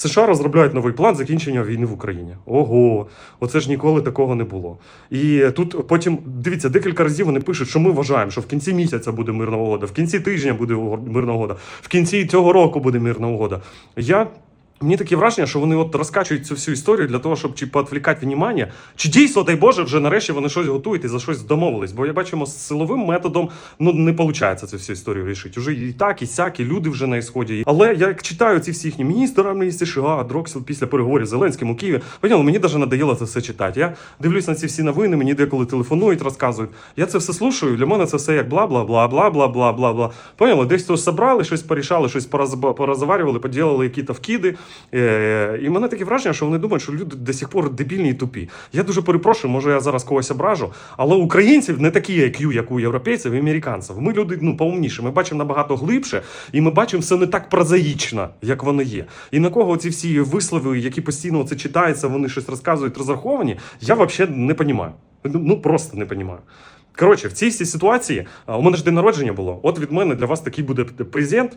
США розробляють новий план закінчення війни в Україні. Ого, оце ж ніколи такого не було. І тут потім дивіться, декілька разів вони пишуть, що ми вважаємо, що в кінці місяця буде мирна угода, в кінці тижня буде мирна угода, в кінці цього року буде мирна угода. Я Мені таке враження, що вони от розкачують цю всю історію для того, щоб чи поотвлікати внимання, чи дійсно, дай Боже, вже нарешті вони щось готують і за щось домовились. Бо я бачимо, з силовим методом ну не виходить цю всю історію рішити. Уже і так, і сяк, і люди вже на ісході. Але я як читаю ці всі їхні міністри армії США, Дроксіл після переговорів з Зеленським у Києві, поняло, мені навіть надоїло це все читати. Я дивлюсь на ці всі новини, мені деколи телефонують, розказують. Я це все слушаю. Для мене це все як бла, бла, бла, бла, бла, бла, бла, бла. Поняло, десь то собрали, щось порішали, щось порозаварювали, поділили якісь вкиди. Е, і мене таке враження, що вони думають, що люди до сих пор дебільні і тупі. Я дуже перепрошую, може я зараз когось ображу, але українців не такі IQ, як у європейців і американців. Ми люди ну повніші. Ми бачимо набагато глибше, і ми бачимо все не так прозаїчно, як воно є. І на кого ці всі вислови, які постійно це читаються, вони щось розказують, розраховані, я взагалі не розумію. Ну просто не розумію. Коротше, в цій всій ситуації у мене ж день народження було. От від мене для вас такий буде презент.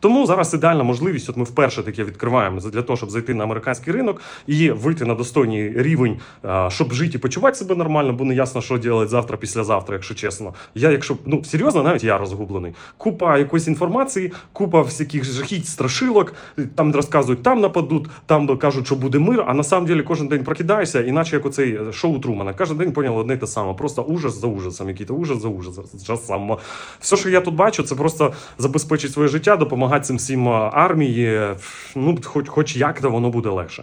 Тому зараз ідеальна можливість. От ми вперше таке відкриваємо для того, щоб зайти на американський ринок і вийти на достойний рівень, щоб жити і почувати себе нормально, бо не ясно, що робити завтра, післязавтра, якщо чесно. Я, якщо ну серйозно, навіть я розгублений. Купа якоїсь інформації, купа всяких жахіть, страшилок. Там розказують, там нападуть, там кажуть, що буде мир. А на самом деле кожен день прокидаєшся, іначе як оцей шоу Трумана. Кожен день поняв одне те саме. Просто ужас за ужасом, який-то ужас за ужасом. Все, що я тут бачу, це просто забезпечить своє життя, допомагати цим всім армії. Ну, хоч, хоч як то воно буде легше.